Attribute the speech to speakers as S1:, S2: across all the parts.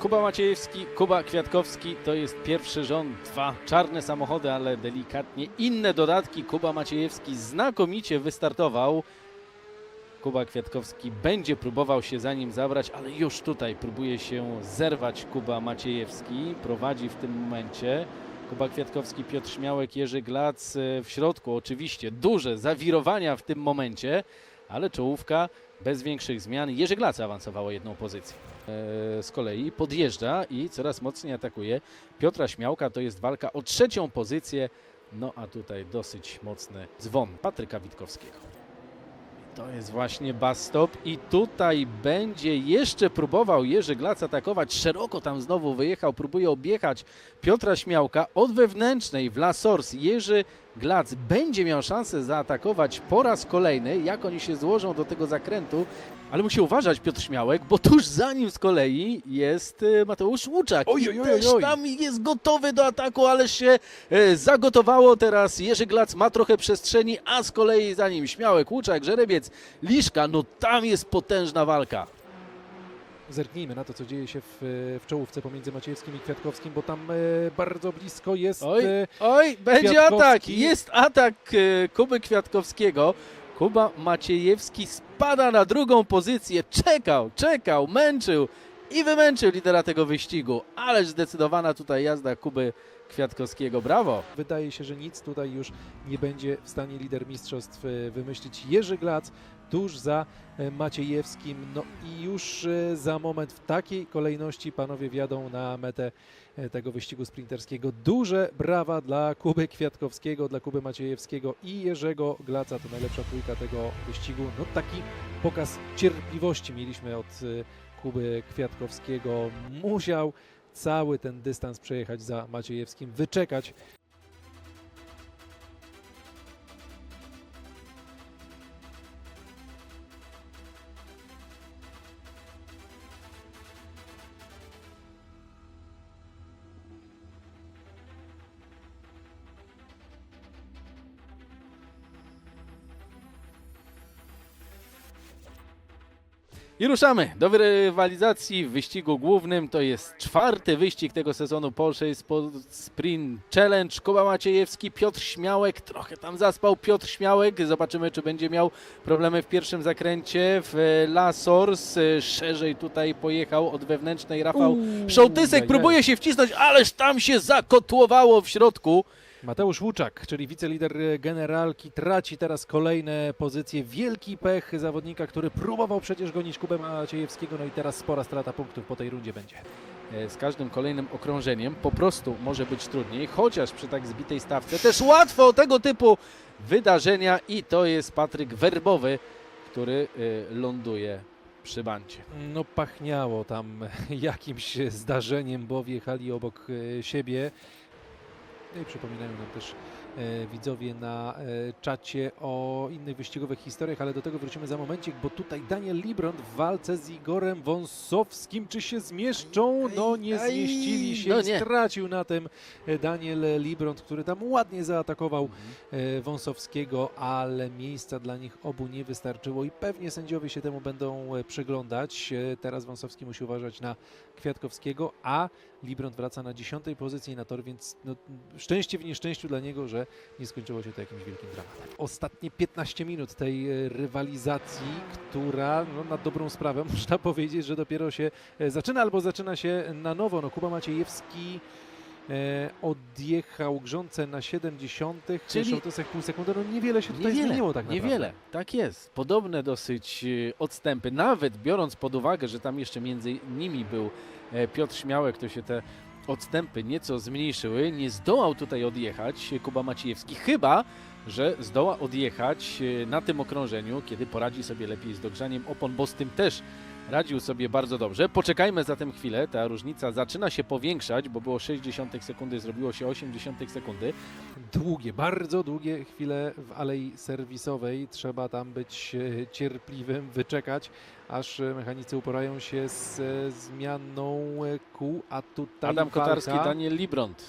S1: Kuba Maciejewski, Kuba Kwiatkowski to jest pierwszy rząd. Dwa czarne samochody, ale delikatnie inne dodatki. Kuba Maciejewski znakomicie wystartował. Kuba Kwiatkowski będzie próbował się za nim zabrać, ale już tutaj próbuje się zerwać Kuba Maciejewski. Prowadzi w tym momencie. Kuba Kwiatkowski, Piotr Śmiałek, Jerzy Glac e, w środku. Oczywiście duże zawirowania w tym momencie, ale czołówka bez większych zmian. Jerzy Glac awansowało jedną pozycję. E, z kolei podjeżdża i coraz mocniej atakuje Piotra Śmiałka. To jest walka o trzecią pozycję. No a tutaj dosyć mocny dzwon Patryka Witkowskiego. To jest właśnie bus stop i tutaj będzie jeszcze próbował Jerzy Glac atakować. Szeroko tam znowu wyjechał, próbuje objechać Piotra Śmiałka od wewnętrznej w La Source. Jerzy Glac będzie miał szansę zaatakować po raz kolejny, jak oni się złożą do tego zakrętu. Ale musi uważać Piotr Śmiałek, bo tuż za nim z kolei jest e, Mateusz Łuczak.
S2: Oj,
S1: I
S2: oj, oj,
S1: też
S2: oj.
S1: tam jest gotowy do ataku, ale się e, zagotowało teraz. Jerzy Glac ma trochę przestrzeni, a z kolei za nim Śmiałek, Łuczak, Żerebiec, Liszka. No tam jest potężna walka.
S2: Zerknijmy na to, co dzieje się w, w czołówce pomiędzy Maciejewskim i Kwiatkowskim, bo tam e, bardzo blisko jest
S1: Oj,
S2: e,
S1: oj, będzie
S2: Kwiatkowski.
S1: atak. Jest atak e, Kuby Kwiatkowskiego. Kuba Maciejewski spada na drugą pozycję. Czekał, czekał, męczył i wymęczył lidera tego wyścigu. Ależ zdecydowana tutaj jazda Kuby Kwiatkowskiego. Brawo.
S2: Wydaje się, że nic tutaj już nie będzie w stanie lider mistrzostw e, wymyślić. Jerzy Glac tuż za e, Maciejewskim. No i już e, za moment w takiej kolejności panowie wjadą na metę tego wyścigu sprinterskiego. Duże brawa dla Kuby Kwiatkowskiego, dla Kuby Maciejewskiego i Jerzego Glaca. To najlepsza trójka tego wyścigu. No taki pokaz cierpliwości mieliśmy od Kuby Kwiatkowskiego. Musiał cały ten dystans przejechać za Maciejewskim, wyczekać
S1: I ruszamy do rywalizacji w wyścigu głównym. To jest czwarty wyścig tego sezonu Porsche Sport Sprint Challenge. Kuba Maciejewski, Piotr Śmiałek. Trochę tam zaspał Piotr Śmiałek. Zobaczymy, czy będzie miał problemy w pierwszym zakręcie w La Source. Szerzej tutaj pojechał od wewnętrznej Rafał Szołtysek.
S2: Ajaj.
S1: Próbuje się wcisnąć, ależ tam się zakotłowało w środku.
S2: Mateusz Łuczak, czyli wicelider generalki, traci teraz kolejne pozycje. Wielki pech zawodnika, który próbował przecież gonić Kubę Maciejewskiego, no i teraz spora strata punktów po tej rundzie będzie.
S1: E, z każdym kolejnym okrążeniem po prostu może być trudniej, chociaż przy tak zbitej stawce też łatwo tego typu wydarzenia i to jest Patryk Werbowy, który e, ląduje przy bancie.
S2: No pachniało tam jakimś zdarzeniem, bo wjechali obok e, siebie. No i przypominają nam też widzowie na e, czacie o innych wyścigowych historiach, ale do tego wrócimy za momencik, bo tutaj Daniel Librand w walce z Igorem Wąsowskim. Czy się zmieszczą? No nie zmieścili się
S1: no nie.
S2: stracił na tym e, Daniel Librand, który tam ładnie zaatakował e, Wąsowskiego, ale miejsca dla nich obu nie wystarczyło i pewnie sędziowie się temu będą e, przyglądać. E, Teraz Wąsowski musi uważać na Kwiatkowskiego, a Librand wraca na dziesiątej pozycji na tor, więc no, szczęście w nieszczęściu dla niego, że nie skończyło się to jakimś wielkim dramatem. Ostatnie 15 minut tej e, rywalizacji, która no, na dobrą sprawę można powiedzieć, że dopiero się e, zaczyna albo zaczyna się na nowo. No, Kuba Maciejewski e, odjechał grzące na 70,
S1: Czyli-
S2: Szołtysek pół sekundy. No niewiele się tutaj zmieniło tak naprawdę.
S1: Niewiele, tak jest. Podobne dosyć odstępy, nawet biorąc pod uwagę, że tam jeszcze między nimi był Piotr Śmiałek, to się te odstępy nieco zmniejszyły. Nie zdołał tutaj odjechać Kuba Maciejewski, chyba że zdoła odjechać e, na tym okrążeniu, kiedy poradzi sobie lepiej z dogrzaniem opon, bo z tym też radził sobie bardzo dobrze. Poczekajmy zatem chwilę, ta różnica zaczyna się powiększać, bo było 60 sekundy, zrobiło się 80 sekundy.
S2: Długie, bardzo długie chwile w alei serwisowej. Trzeba tam być e, cierpliwym, wyczekać, aż e, mechanicy uporają się z e, zmianą kół, a tutaj
S1: Adam Kotarski,
S2: walka.
S1: Daniel Libront.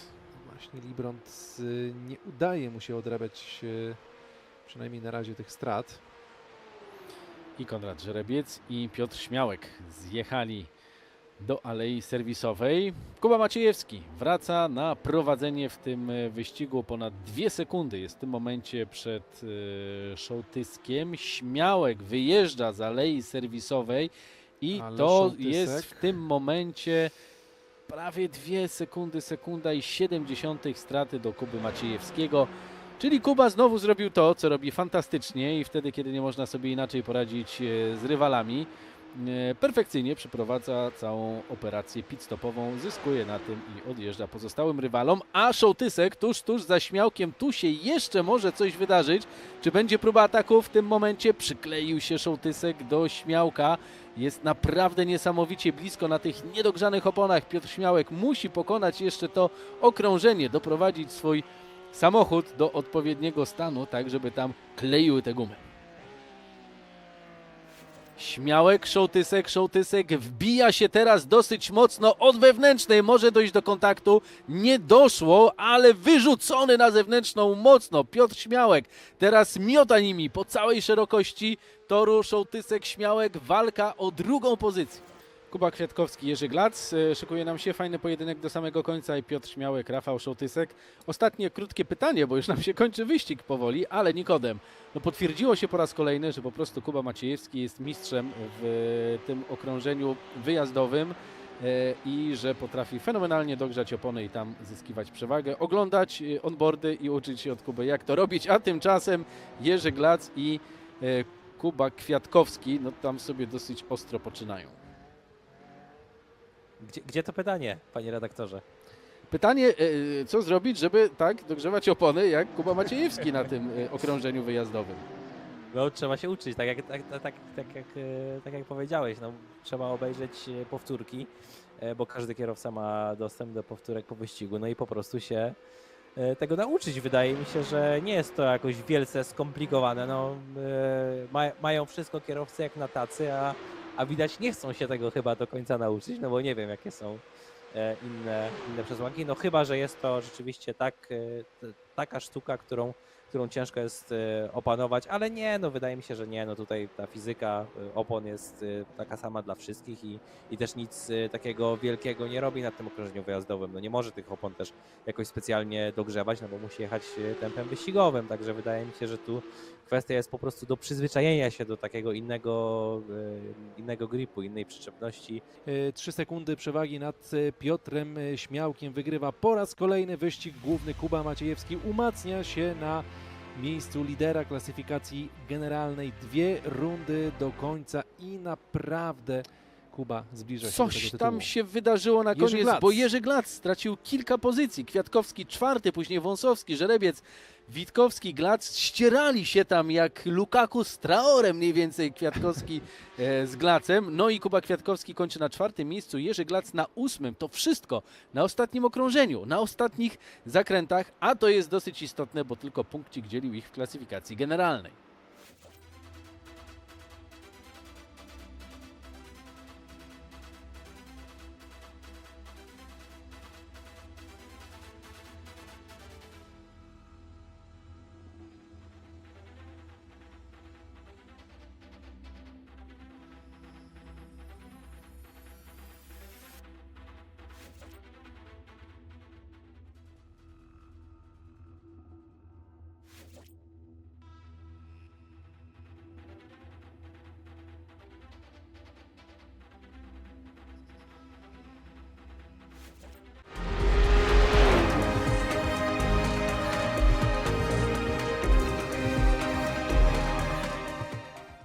S2: Właśnie Libront e, nie udaje mu się odrabiać przynajmniej na razie tych strat.
S1: I Konrad Żerebiec i Piotr Śmiałek zjechali do alei serwisowej. Kuba Maciejewski wraca na prowadzenie w tym e, wyścigu. Ponad dwie sekundy jest w tym momencie przed e, Szołtyskiem. Śmiałek wyjeżdża z alei serwisowej i
S2: Ale
S1: to
S2: Szołtysek-
S1: jest w tym momencie prawie dwie sekundy, sekunda i 70 straty do Kuby Maciejewskiego. Czyli Kuba znowu zrobił to, co robi fantastycznie i wtedy, kiedy nie można sobie inaczej poradzić e, z rywalami, e, perfekcyjnie przeprowadza całą operację pit-stopową, zyskuje na tym i odjeżdża pozostałym rywalom, a Szołtysek tuż, tuż za śmiałkiem, tu się jeszcze może coś wydarzyć. Czy będzie próba ataku w tym momencie? Przykleił się Szołtysek do śmiałka. Jest naprawdę niesamowicie blisko na tych niedogrzanych oponach. Piotr Śmiałek musi pokonać jeszcze to okrążenie, doprowadzić swój samochód do odpowiedniego stanu, tak żeby tam kleiły te gumy. Śmiałek, Szołtysek, Szołtysek wbija się teraz dosyć mocno od wewnętrznej, może dojść do kontaktu, nie doszło, ale wyrzucony na zewnętrzną mocno Piotr Śmiałek, teraz miota nimi po całej szerokości toru, Szołtysek, Śmiałek, walka o drugą pozycję. Kuba Kwiatkowski, Jerzy Glac, e, szykuje nam się fajny pojedynek do samego końca i Piotr Śmiałek, Rafał Szołtysek. Ostatnie krótkie pytanie, bo już nam się kończy wyścig powoli, ale Nikodem, no potwierdziło się po raz kolejny, że po prostu Kuba Maciejewski jest mistrzem w tym okrążeniu wyjazdowym e, i że potrafi fenomenalnie dogrzać opony i tam zyskiwać przewagę, oglądać e, onboardy i uczyć się od Kuby jak to robić, a tymczasem Jerzy Glac i e, Kuba Kwiatkowski, no tam sobie dosyć ostro poczynają.
S3: Gdzie, gdzie to pytanie, panie redaktorze?
S1: Pytanie, e, co zrobić, żeby tak dogrzewać opony jak Kuba Maciejewski na tym e, okrążeniu wyjazdowym?
S3: No, trzeba się uczyć, tak jak, tak, tak, tak, tak, jak, e, tak jak powiedziałeś. No, trzeba obejrzeć e, powtórki, e, bo każdy kierowca ma dostęp do powtórek po wyścigu, no i po prostu się e, tego nauczyć. Wydaje mi się, że nie jest to jakoś wielce skomplikowane. No, e, ma, mają wszystko kierowcy jak na tacy, a, a widać nie chcą się tego chyba do końca nauczyć, no bo nie wiem jakie są e, inne, inne przesłanki. No chyba, że jest to rzeczywiście tak, e, taka sztuka, którą, którą ciężko jest e, opanować, ale nie, no wydaje mi się, że nie, no tutaj ta fizyka e, opon jest e, taka sama dla wszystkich i, i też nic takiego wielkiego nie robi na tym okrążeniu wyjazdowym. No nie może tych opon też jakoś specjalnie dogrzewać, no bo musi jechać tempem wyścigowym, także wydaje mi się, że tu kwestia jest po prostu do przyzwyczajenia się do takiego innego, innego gripu, innej przyczepności.
S2: Trzy sekundy przewagi nad Piotrem Śmiałkiem wygrywa po raz kolejny wyścig główny. Kuba Maciejewski umacnia się na miejscu lidera klasyfikacji generalnej. Dwie rundy do końca i naprawdę Kuba zbliża się do
S1: Coś
S2: tego
S1: tam się wydarzyło na
S2: Jerzy
S1: koniec,
S2: Glac.
S1: bo Jerzy Glac stracił kilka pozycji. Kwiatkowski czwarty, później Wąsowski, Żerebiec, Witkowski, Glac ścierali się tam jak Lukaku z Traorem mniej więcej Kwiatkowski e, z Glacem. No i Kuba Kwiatkowski kończy na czwartym miejscu, Jerzy Glac na ósmym. To wszystko na ostatnim okrążeniu, na ostatnich zakrętach, a to jest dosyć istotne, bo tylko punkcik dzielił ich w klasyfikacji generalnej.